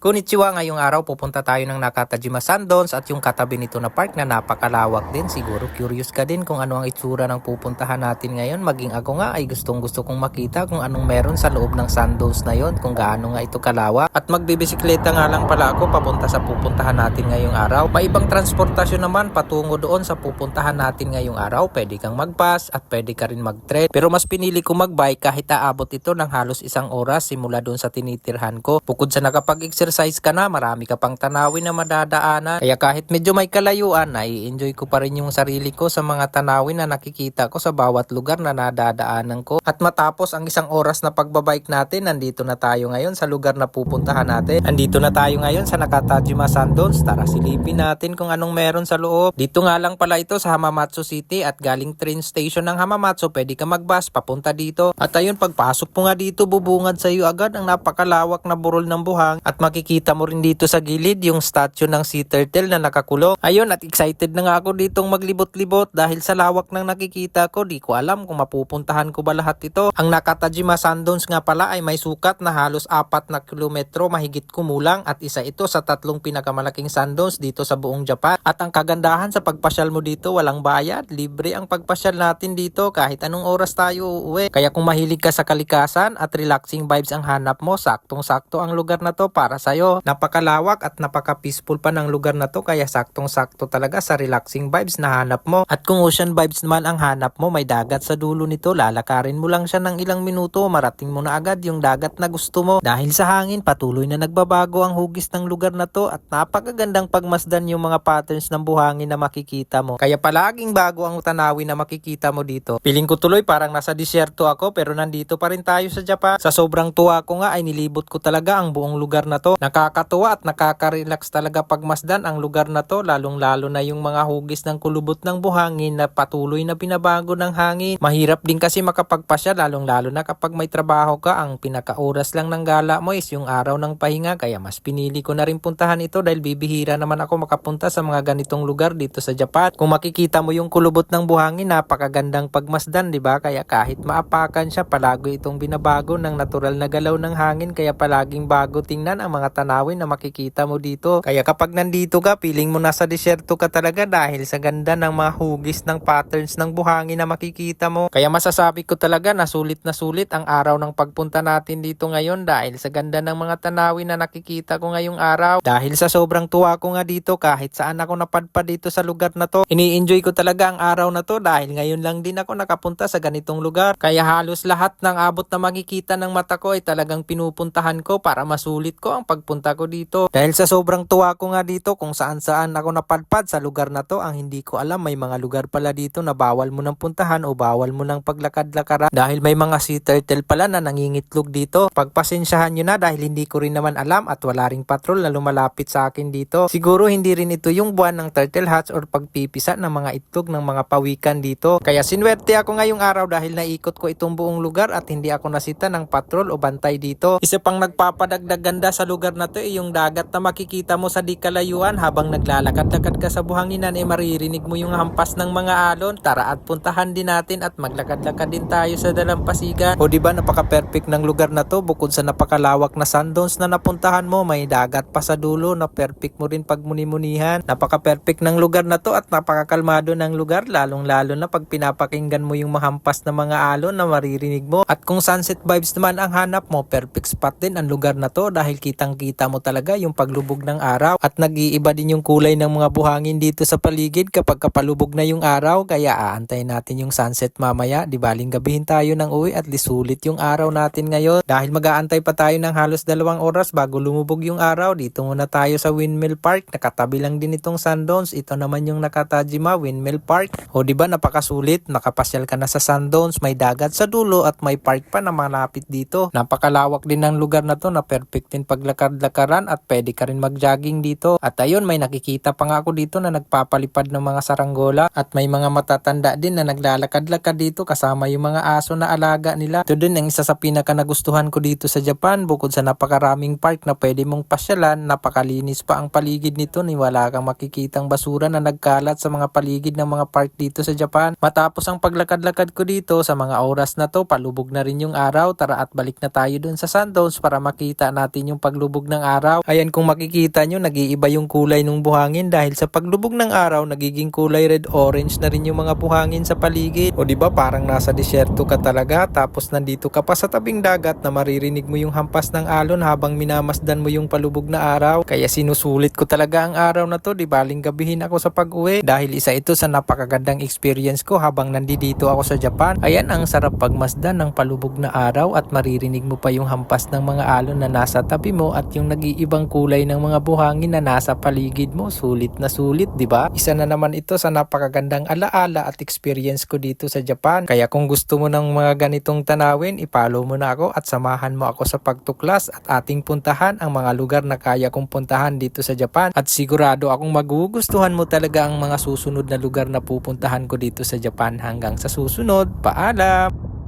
Konnichiwa, ngayong araw pupunta tayo ng Nakatajima Sandons at yung katabi nito na park na napakalawak din. Siguro curious ka din kung ano ang itsura ng pupuntahan natin ngayon. Maging ako nga ay gustong gusto kong makita kung anong meron sa loob ng Sandons na yon, kung gaano nga ito kalawak. At magbibisikleta nga lang pala ako papunta sa pupuntahan natin ngayong araw. May ibang transportasyon naman patungo doon sa pupuntahan natin ngayong araw. Pwede kang mag-bus at pwede ka rin mag-tread. Pero mas pinili ko mag-bike kahit aabot ito ng halos isang oras simula doon sa tinitirhan ko. Bukod sa nakapag-exercise ka na, marami ka pang tanawin na madadaanan. Kaya kahit medyo may kalayuan, nai-enjoy ko pa rin yung sarili ko sa mga tanawin na nakikita ko sa bawat lugar na nadadaanan ko. At matapos ang isang oras na pagbabike natin, nandito na tayo ngayon sa lugar na pupuntahan natin. Nandito na tayo ngayon sa Nakatajima Sandons. Tara silipin natin kung anong meron sa loob. Dito nga lang pala ito sa Hamamatsu City at galing train station ng Hamamatsu, pwede ka mag-bus papunta dito. At ayun, pagpasok mo nga dito, bubungad sa iyo agad ang napakalawak na burol ng buhang at makikita mo rin dito sa gilid yung statue ng sea turtle na nakakulong. Ayun, at excited na nga ako ditong maglibot-libot dahil sa lawak ng nakikita ko, di ko alam kung mapupuntahan ko ba lahat ito. Ang Nakatajima Sandons nga pala ay may sukat na halos apat na kilometro mahigit kumulang at isa ito sa tatlong pinakamalaking sandons dito sa buong Japan. At ang kagandahan sa pagpasyal mo dito, walang bayad, libre ang pagpasyal natin dito kahit anong oras tayo uuwi. Kaya kung mahilig ka sa kalikasan at relaxing vibes ang hanap mo, saktong-sakto ang lugar na to para sa'yo. Napakalawak at napaka-peaceful pa ng lugar na to kaya saktong-sakto talaga sa relaxing vibes na hanap mo. At kung ocean vibes naman ang hanap mo, may dagat sa dulo nito, lalakarin mo lang siya ng ilang minuto, marating mo na agad yung dagat na gusto mo. Dahil sa hangin, patuloy na nagbabago ang hugis ng lugar na to at napakagandang pagmasdan yung mga patterns ng buhangin na makikita mo. Kaya palaging bago ang tanawin na makikita mo dito. Piling ko tuloy parang nasa disyerto ako pero nandito pa rin tayo sa Japan. Sa sobrang tuwa ko nga ay nilibot ko talaga ang buong lugar na to. Nakakatuwa at nakaka-relax talaga pagmasdan ang lugar na to lalong lalo na yung mga hugis ng kulubot ng buhangin na patuloy na binabago ng hangin. Mahirap din kasi makapagpasya lalong lalo na kapag may trabaho ka ang pinakaoras lang ng gala mo is yung araw ng pahinga kaya mas pinili ko na rin puntahan ito dahil bibihira naman ako makapunta sa mga ganitong lugar dito sa Japan. Kung makikita mo yung kulubot ng buhangin napakagandang pagmasdan di ba kaya kahit maapakan siya palago itong binabago ng natural na galaw ng hangin kaya palaging bago tingnan ang mga tanawin na makikita mo dito. Kaya kapag nandito ka, feeling mo nasa disyerto ka talaga dahil sa ganda ng mga hugis ng patterns ng buhangin na makikita mo. Kaya masasabi ko talaga na sulit na sulit ang araw ng pagpunta natin dito ngayon dahil sa ganda ng mga tanawin na nakikita ko ngayong araw. Dahil sa sobrang tuwa ko nga dito kahit saan ako napadpad dito sa lugar na to. Ini-enjoy ko talaga ang araw na to dahil ngayon lang din ako nakapunta sa ganitong lugar. Kaya halos lahat ng abot na makikita ng mata ko ay talagang pinupuntahan ko para masulit ko ang pagpunta ko dito. Dahil sa sobrang tuwa ko nga dito kung saan saan ako napadpad sa lugar na to, ang hindi ko alam may mga lugar pala dito na bawal mo nang puntahan o bawal mo nang paglakad-lakaran dahil may mga sea turtle pala na nangingitlog dito. Pagpasensyahan nyo na dahil hindi ko rin naman alam at wala ring patrol na lumalapit sa akin dito. Siguro hindi rin ito yung buwan ng turtle hatch or pagpipisa ng mga itlog ng mga pawikan dito. Kaya sinwerte ako ngayong araw dahil naikot ko itong buong lugar at hindi ako nasita ng patrol o bantay dito. Isa pang nagpapadagdag ganda sa lugar na to ay yung dagat na makikita mo sa di kalayuan habang naglalakad-lakad ka sa buhanginan ay maririnig mo yung hampas ng mga alon. Tara at puntahan din natin at maglakad-lakad din tayo sa dalampasigan. O di ba napaka-perfect ng lugar na to bukod sa napakalawak na sandons na napuntahan mo may dagat pa sa dulo na perfect mo rin pag muni-munihan. Napaka-perfect ng lugar na to at napakakalmado ng lugar lalong lalo na pag pinapakinggan mo yung mahampas na mga alon na maririnig mo. At kung sunset vibes naman ang hanap mo, perfect spot din ang lugar na to dahil kitang-kita mo talaga yung paglubog ng araw at nag-iiba din yung kulay ng mga buhangin dito sa paligid kapag kapalubog na yung araw kaya aantayin natin yung sunset mamaya. Di baling gabihin tayo ng uwi at lisulit yung araw natin ngayon dahil mag-aantay pa tayo ng halos dalawang oras bago lumubog yung araw. Dito muna tayo sa Windmill Park. Nakatabi lang din itong Sundowns. Ito naman yung Nakatajima Windmill Park. O di ba napakasulit, nakapasyal ka na sa Sundowns, may dagat sa dulo at may park pa na malapit dito. Napakalawak din ng lugar na to na perfect din paglakad-lakaran at pwede ka rin mag-jogging dito. At ayun, may nakikita pa nga ako dito na nagpapalipad ng mga saranggola at may mga matatanda din na naglalakad-lakad dito kasama yung mga aso na alaga nila. Ito din ang isa sa pinaka nagustuhan ko dito sa Japan bukod sa napakaraming park na pwede mong pasyalan, napakalinis pa ang paligid nito ni wala kang makikitang basura na nagkalat sa mga paligid ng mga park dito sa Japan. Matapos ang paglakad-lakad ko dito sa mga oras na to, palubog na rin yung araw. Tara at balik na tayo dun sa Sundowns para makita natin yung paglubog palubog ng araw. Ayan kung makikita nyo, nag-iiba yung kulay ng buhangin dahil sa paglubog ng araw, nagiging kulay red-orange na rin yung mga buhangin sa paligid. O ba parang nasa disyerto ka talaga tapos nandito ka pa sa tabing dagat na maririnig mo yung hampas ng alon habang minamasdan mo yung palubog na araw. Kaya sinusulit ko talaga ang araw na to, di baling gabihin ako sa pag-uwi dahil isa ito sa napakagandang experience ko habang nandito ako sa Japan. Ayan ang sarap pagmasdan ng palubog na araw at maririnig mo pa yung hampas ng mga alon na nasa tabi mo yung nag-iibang kulay ng mga buhangin na nasa paligid mo. Sulit na sulit, di ba? Isa na naman ito sa napakagandang alaala at experience ko dito sa Japan. Kaya kung gusto mo ng mga ganitong tanawin, ipollow mo na ako at samahan mo ako sa pagtuklas at ating puntahan ang mga lugar na kaya kong puntahan dito sa Japan. At sigurado akong magugustuhan mo talaga ang mga susunod na lugar na pupuntahan ko dito sa Japan hanggang sa susunod. Paalam!